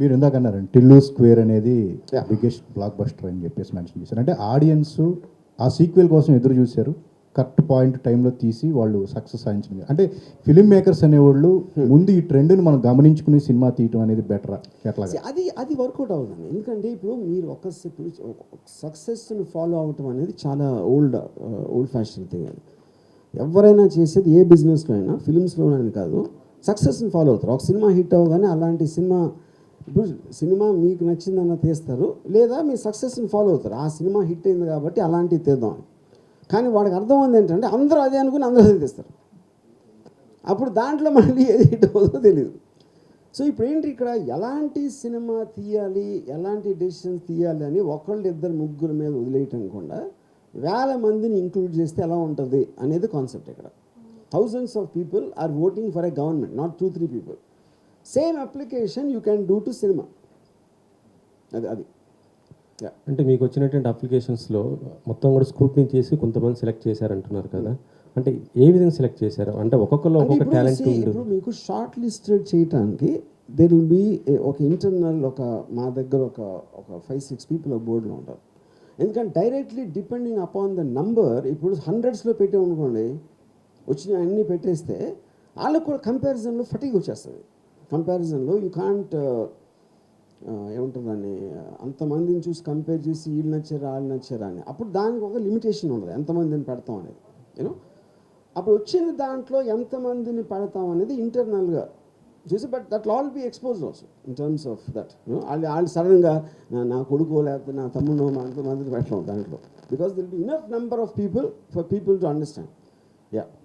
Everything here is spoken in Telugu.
మీరు ఇందాక అన్నారండి టిల్లు స్క్వేర్ అనేది. బిగ్గెస్ట్ బ్లాక్ బస్టర్ అని చెప్పేసి మెన్షన్ చేశారు. అంటే ఆడియన్స్ ఆ సీక్వెల్ కోసం ఎదురు చూశారు. కరెక్ట్ పాయింట్ టైంలో తీసి వాళ్ళు సక్సెస్ సాధించింది అంటే ఫిలిం మేకర్స్ అనేవాళ్ళు ముందు ఈ ట్రెండ్ని మనం గమనించుకుని సినిమా తీయటం అనేది బెటరా అది అది వర్కౌట్ అవుతుంది. ఎందుకంటే ఇప్పుడు మీరు ఒక సక్సెస్ని ఫాలో అవటం అనేది చాలా ఓల్డ్ ఓల్డ్ ఫ్యాషన్ థింగ్ అది. ఎవరైనా చేసేది ఏ బిజినెస్లో అయినా ఫిలిమ్స్లో అని కాదు సక్సెస్ని ఫాలో అవుతారు. ఒక సినిమా హిట్ అవ్వగానే అలాంటి సినిమా ఇప్పుడు సినిమా మీకు నచ్చిందన్న తీస్తారు లేదా మీ సక్సెస్ని ఫాలో అవుతారు. ఆ సినిమా హిట్ అయింది కాబట్టి అలాంటివి తీద్దాం అని. కానీ వాడికి అర్థమైంది ఏంటంటే అందరూ అదే అనుకుని అందరూ అదే తీస్తారు. అప్పుడు దాంట్లో మళ్ళీ ఏది హిట్ అవుతుందో తెలియదు సో ఇప్పుడు ఏంటి ఇక్కడ? ఎలాంటి సినిమా తీయాలి ఎలాంటి డెసిషన్స్ తీయాలి అని ఒకళ్ళు ఇద్దరు ముగ్గురు మీద వదిలేయటం కూడా వేల మందిని ఇంక్లూడ్ చేస్తే ఎలా ఉంటుంది అనేది కాన్సెప్ట్ ఇక్కడ. Thousands of people are voting for a government not two three people same application you can do to cinema అది అది. అంటే మీకు వచ్చినటువంటి అప్లికేషన్స్లో మొత్తం కూడా స్క్రూట్నీ చేసి కొంతమంది సెలెక్ట్ చేశారంటున్నారు కదా. అంటే ఏ విధంగా సెలెక్ట్ చేశారు? అంటే ఒక్కొక్కరు అంటే ఒక్కొక్క టాలెంట్ ఇప్పుడు మీకు షార్ట్ లిస్టెడ్ చేయటానికి దెర్ విల్ బీ ఒక ఇంటర్నల్ ఒక మా దగ్గర ఒక ఒక ఫైవ్ సిక్స్ పీపుల్ ఒక బోర్డులో ఉంటారు. ఎందుకంటే directly depending upon the number ఇప్పుడు హండ్రెడ్స్లో పెట్టామనుకోండి వచ్చిన అన్నీ పెట్టేస్తే వాళ్ళకు కూడా కంపారిజన్లో ఫటిక్ వచ్చేస్తుంది. కంపారిజన్లో యూ కాంట్ ఏమంటారు దాన్ని uh, అంతమందిని చూసి కంపేర్ చేసి వీళ్ళు నచ్చారా వాళ్ళు నచ్చారా అని. అప్పుడు దానికి ఒక లిమిటేషన్ ఉండదు ఎంతమందిని పెడతాం అనేది. యూనో అప్పుడు వచ్చిన దాంట్లో ఎంతమందిని పెడతాం అనేది ఇంటర్నల్గా చూసి but that all be expose also in terms of that వాళ్ళు వాళ్ళు సడన్గా నా నా కొడుకు లేకపోతే నా తమ్ముడు మా అంతమందిని పెట్టడం దాంట్లో. Because they'll be enough number of people for people to understand yeah